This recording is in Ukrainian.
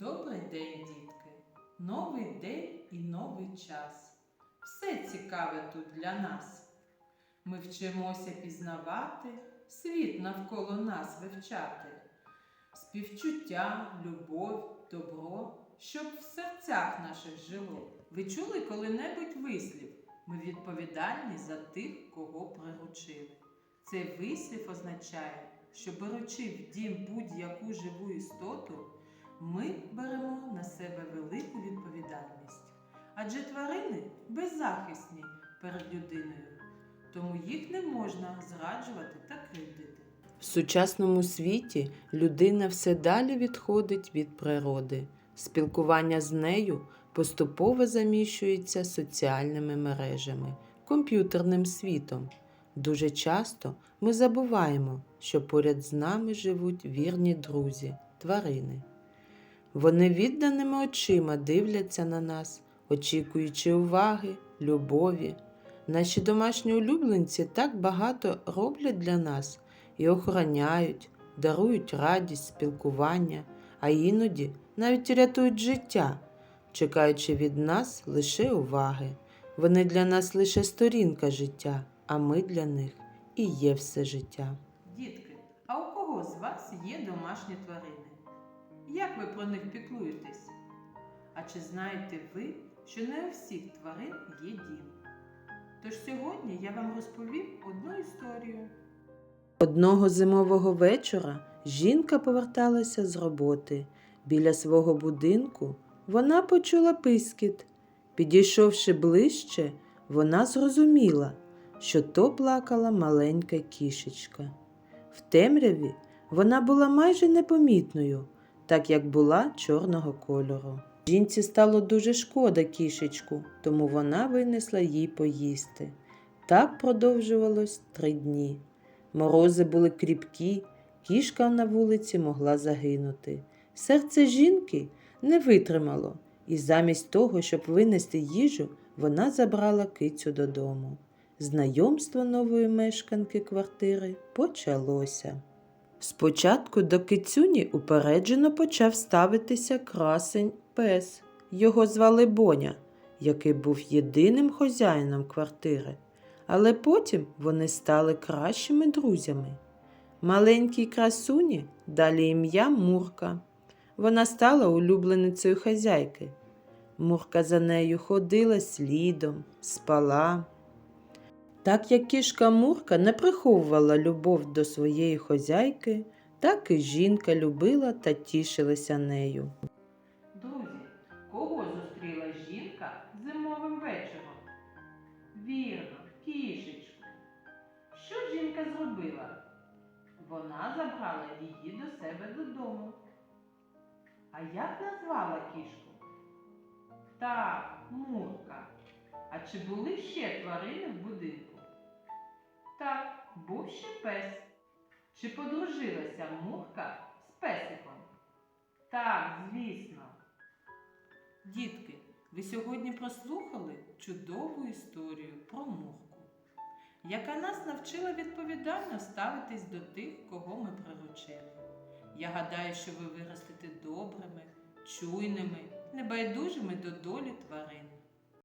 Добрий день, дітки! Новий день і новий час. Все цікаве тут для нас. Ми вчимося пізнавати, світ навколо нас вивчати. Співчуття, любов, добро, щоб в серцях наших жило. Ви чули коли-небудь вислів? Ми відповідальні за тих, кого приручили. Цей вислів означає, що беручи в дім будь-яку живу істоту, ми беремо на себе велику відповідальність. Адже тварини беззахисні перед людиною, тому їх не можна зраджувати та кривдити. В сучасному світі людина все далі відходить від природи. Спілкування з нею поступово заміщується соціальними мережами, комп'ютерним світом. Дуже часто ми забуваємо, що поряд з нами живуть вірні друзі, тварини. Вони відданими очима дивляться на нас, очікуючи уваги, любові. Наші домашні улюбленці так багато роблять для нас і охороняють, дарують радість, спілкування, а іноді навіть рятують життя, чекаючи від нас лише уваги. Вони для нас лише сторінка життя, а ми для них і є все життя. Дітки, а у кого з вас є домашні тварини? Як ви про них піклуєтесь? А чи знаєте ви, що не у всіх тварин є дім? Тож сьогодні я вам розповім одну історію. Одного зимового вечора жінка поверталася з роботи. Біля свого будинку вона почула пискіт. Підійшовши ближче, вона зрозуміла, що то плакала маленька кішечка. В темряві вона була майже непомітною, так як була чорного кольору. Жінці стало дуже шкода кішечку, тому вона винесла їй поїсти. Так продовжувалось три дні. Морози були кріпкі, кішка на вулиці могла загинути. Серце жінки не витримало, і замість того, щоб винести їжу, вона забрала кицю додому. Знайомство нової мешканки квартири почалося. Спочатку до кицюні упереджено почав ставитися красень пес. Його звали Боня, який був єдиним хазяїном квартири але потім вони стали кращими друзями. Маленькій красуні далі ім'я Мурка. Вона стала улюбленицею хазяйки. Мурка за нею ходила слідом, спала. Так як кішка Мурка не приховувала любов до своєї хозяйки, так і жінка любила та тішилася нею. Друзі, кого зустріла жінка зимовим вечором? Вірно, кішечку. Що жінка зробила? Вона забрала її до себе додому. А як назвала кішку? Так, Мурка. А чи були ще тварини в будинку? Так, був ще пес. Чи подружилася Мурка з песиком? Так, звісно. Дітки, ви сьогодні прослухали чудову історію про мурку, яка нас навчила відповідально ставитись до тих, кого ми приручили. Я гадаю, що ви виростете добрими, чуйними, небайдужими до долі тварин.